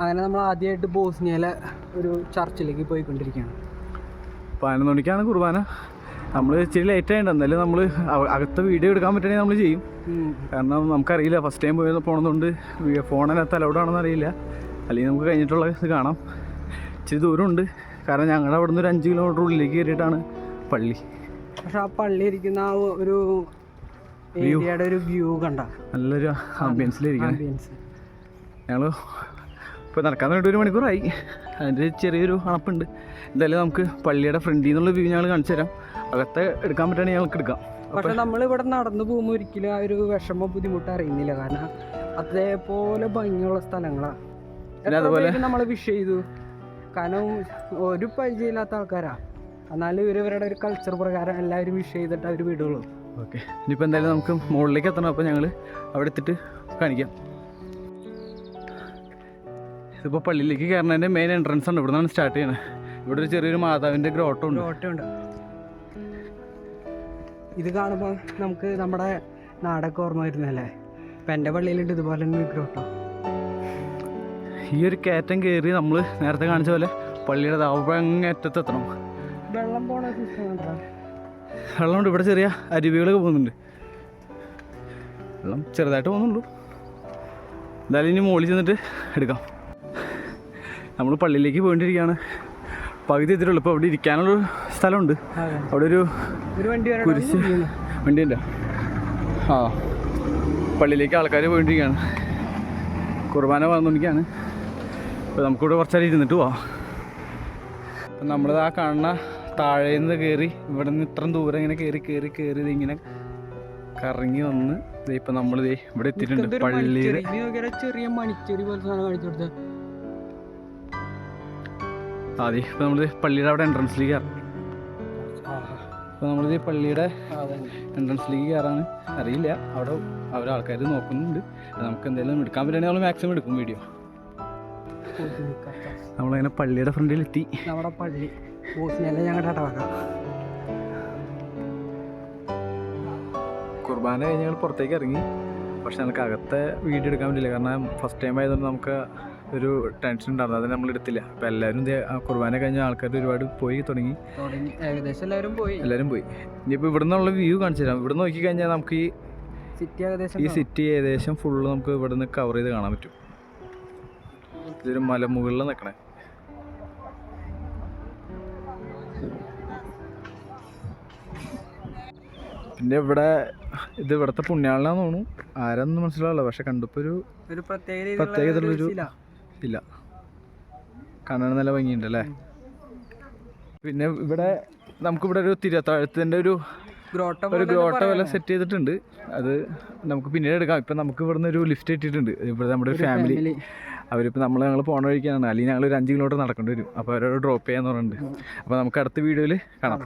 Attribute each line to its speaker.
Speaker 1: അങ്ങനെ നമ്മൾ ആദ്യമായിട്ട് ബോസ്നിയയിലെ ഒരു ചർച്ചിലേക്ക് പോയിക്കൊണ്ടിരിക്കുകയാണ്.
Speaker 2: പതിനൊന്ന് മണിക്കാണ് കുർബാന. നമ്മൾ ഇച്ചിരി ലേറ്റ് ആയിട്ട് എന്നാലും നമ്മൾ അകത്ത് വീഡിയോ എടുക്കാൻ പറ്റണമെങ്കിൽ നമ്മൾ ചെയ്യും. കാരണം നമുക്കറിയില്ല ഫസ്റ്റ് ടൈം പോയി പോണതുകൊണ്ട് ഫോണിനകത്ത് അലൗഡ് ആണെന്ന് അറിയില്ല. അല്ലെങ്കിൽ നമുക്ക് കഴിഞ്ഞിട്ടുള്ള ഇത് കാണാം. ഇച്ചിരി ദൂരമുണ്ട്. കാരണം ഞങ്ങളുടെ അവിടെ നിന്ന് ഒരു അഞ്ച് കിലോമീറ്റർ ഉള്ളിലേക്ക് കയറിയിട്ടാണ് പള്ളി.
Speaker 1: പക്ഷെ ആ പള്ളി ഇരിക്കുന്ന ആ ഒരു ഏരിയയുടെ ഒരു വ്യൂ കണ്ട.
Speaker 2: നല്ലൊരു ആംബിയൻസിലിരിക്കണം
Speaker 1: ആംബിയൻസ്
Speaker 2: ഞങ്ങൾ ഇപ്പോൾ നടക്കാൻ തുടങ്ങിയിട്ട് ഒരു മണിക്കൂറായി. അതിന്റെ ചെറിയൊരു അണപ്പുണ്ട്. എന്തായാലും നമുക്ക് പള്ളിയുടെ ഫ്രണ്ടിൽ നിന്നുള്ള വ്യൂ ഞങ്ങൾ കാണിച്ചു തരാം. അകത്തെ എടുക്കാൻ പറ്റുകയാണെങ്കിൽ ഞങ്ങൾക്ക് എടുക്കാം.
Speaker 1: പക്ഷെ നമ്മൾ ഇവിടെ നടന്നു പോകുമ്പോൾ ഒരിക്കലും ആ ഒരു വിഷമ ബുദ്ധിമുട്ട് അറിയുന്നില്ല. കാരണം അതേപോലെ ഭംഗിയുള്ള സ്ഥലങ്ങളാണ്
Speaker 2: പിന്നെ അതുപോലെ-
Speaker 1: നമ്മൾ വിഷ് ചെയ്തു? കാരണം ഒരു പരിചയമില്ലാത്ത ആൾക്കാരാ. എന്നാലും ഇവർ ഇവരുടെ ഒരു കൾച്ചർ പ്രകാരം എല്ലാവരും വിഷ് ചെയ്തിട്ട് അവർ വിടുള്ളൂ.
Speaker 2: ഓക്കെ. ഇനിയിപ്പോൾ എന്തായാലും നമുക്ക് മുകളിലേക്ക് എത്തണം. അപ്പോൾ ഞങ്ങൾ അവിടെ എത്തിയിട്ട് കാണിക്കാം. ഇതിപ്പോൾ പള്ളിയിലേക്ക് കയറുന്നതിന്റെ മെയിൻ എൻട്രൻസ് ആണ്. ഇവിടെ നിന്നാണ് സ്റ്റാർട്ട് ചെയ്യുന്നത് ഇവിടെ ഒരു ചെറിയൊരു മാതാവിന്റെ ഗ്രോട്ടം ഉണ്ട്.
Speaker 1: ഇത് കാണുമ്പോൾ നമുക്ക് നമ്മുടെ നാടൊക്കെ ഓർമ്മ വരുന്നല്ലേ ഇപ്പം എന്റെ പള്ളിയിലുണ്ട് ഇതുപോലെ തന്നെ ഗ്രോട്ടം
Speaker 2: ഈ ഒരു കയറ്റം കയറി നമ്മൾ നേരത്തെ കാണിച്ച പോലെ പള്ളിയുടെ അങ്ങേറ്റത്ത് എത്തണം
Speaker 1: വെള്ളം പോണ
Speaker 2: വെള്ളമുണ്ട്. ഇവിടെ ചെറിയ അരുവികളൊക്കെ പോകുന്നുണ്ട്. വെള്ളം ചെറുതായിട്ട് പോകുന്നുള്ളൂ. എന്തായാലും ഇനി മുകളിൽ ചെന്നിട്ട് എടുക്കാം. നമ്മൾ പള്ളിയിലേക്ക് പോയിട്ടിരിക്കുകയാണ് പകുതി എത്തിയിട്ടുള്ളൂ. ഇപ്പോൾ അവിടെ ഇരിക്കാനുള്ള സ്ഥലമുണ്ട്. അവിടെ ഒരു കുരിശ് വണ്ടിയില്ല ആ. പള്ളിയിലേക്ക് ആൾക്കാർ പോയിട്ടിരിക്കുകയാണ് കുർബാന വന്നുകൊണ്ടിരിക്കുകയാണ് അപ്പോൾ നമുക്കിവിടെ കുറച്ചാൽ ഇരുന്നിട്ട് പോവാം. അപ്പം നമ്മളിത് ആ കാണുന്ന താഴെ നിന്ന് കയറി ഇവിടെ നിന്ന് ഇത്രയും ദൂരം ഇങ്ങനെ കയറി കയറി കയറി ഇതിങ്ങനെ കറങ്ങി വന്ന് ഇപ്പം നമ്മൾ ദേ ഇവിടെ എത്തിയിട്ടുണ്ട്.
Speaker 1: പള്ളിയിൽ. ചെറിയ മണിച്ചേരി പോലെ സാധനം കാണിച്ചു കൊടുത്തത്
Speaker 2: അതെ ഇപ്പൊ നമ്മൾ പള്ളിയുടെ അവിടെ എൻട്രൻസിലേക്ക് കയറാം. അപ്പോൾ നമ്മളിത് പള്ളിയുടെ എൻട്രൻസിലേക്ക് കയറാണ് അറിയില്ല. അവിടെ അവർ ആൾക്കാർ നോക്കുന്നുണ്ട്. നമുക്ക് എന്തെങ്കിലും എടുക്കാൻ പറ്റുകയാണെങ്കിൽ നമ്മൾ മാക്സിമം എടുക്കും വീഡിയോ നമ്മളങ്ങനെ പള്ളിയുടെ ഫ്രണ്ടിലെത്തി.
Speaker 1: നമ്മുടെ പള്ളി. ഞങ്ങളുടെ
Speaker 2: കുർബാന കഴിഞ്ഞ് ഞങ്ങൾ പുറത്തേക്ക് ഇറങ്ങി. പക്ഷെ നമുക്ക് അകത്തെ വീഡിയോ എടുക്കാൻ പറ്റില്ല കാരണം ഫസ്റ്റ് ടൈം ആയതുകൊണ്ട് നമുക്ക് ഒരു ടെൻഷൻ ഉണ്ടായിരുന്നു. അത് നമ്മൾ എടുത്തില്ല. അപ്പോൾ എല്ലാവരും കുർബാന കഴിഞ്ഞ ആൾക്കാർ ഒരുപാട് പോയി തുടങ്ങി.
Speaker 1: തുടങ്ങി. ഏകദേശം എല്ലാവരും പോയി.
Speaker 2: എല്ലാവരും പോയി. ഇനിയിപ്പോൾ ഇവിടെ നിന്നുള്ള വ്യൂ കാണിച്ചു തരാം. ഇവിടെ നോക്കി കഴിഞ്ഞാൽ നമുക്ക് ഈ
Speaker 1: സിറ്റി ഏകദേശം
Speaker 2: ഈ സിറ്റി ഏകദേശം ഫുള്ള് നമുക്ക് ഇവിടെ നിന്ന് കവർ ചെയ്ത് കാണാൻ പറ്റും. ഇതൊരു മലമുകളിൽ നിൽക്കണേ പിന്നെ ഇവിടെ ഇത് ഇവിടുത്തെ പുണ്യാളനാന്ന് തോന്നുന്നു. ആരാന്നും മനസ്സിലാവില്ല. പക്ഷെ കണ്ടപ്പോ ഒരു
Speaker 1: ഒരു പ്രത്യേക
Speaker 2: പ്രത്യേകതയുള്ളൊരു- ഇല്ല. കാണാൻ നല്ല ഭംഗിയുണ്ട് അല്ലേ പിന്നെ ഇവിടെ നമുക്കിവിടെ ഒരു തിരുവത്താഴത്തിന്റെ ഒരു
Speaker 1: ഗ്രോട്ടം
Speaker 2: ഒരു ഗ്രോട്ട പോലെ സെറ്റ് ചെയ്തിട്ടുണ്ട്. അത് നമുക്ക് പിന്നീട് എടുക്കാം. ഇപ്പം നമുക്ക് ഇവിടുന്ന് ഒരു ലിഫ്റ്റ് ഇട്ടിട്ടുണ്ട്. ഇവിടെ നമ്മുടെ ഒരു ഫാമിലി അവരിപ്പോൾ നമ്മൾ ഞങ്ങൾ പോണ വഴിക്കാണ്. അല്ലെങ്കിൽ ഞങ്ങൾ ഒരു അഞ്ച് കിലോമീറ്റർ നടക്കേണ്ടി വരും. അപ്പോൾ അവരോട് ഡ്രോപ്പ് ചെയ്യാന്ന് പറഞ്ഞിട്ടുണ്ട്. അപ്പോൾ നമുക്ക് അടുത്ത വീഡിയോയിൽ കാണാം.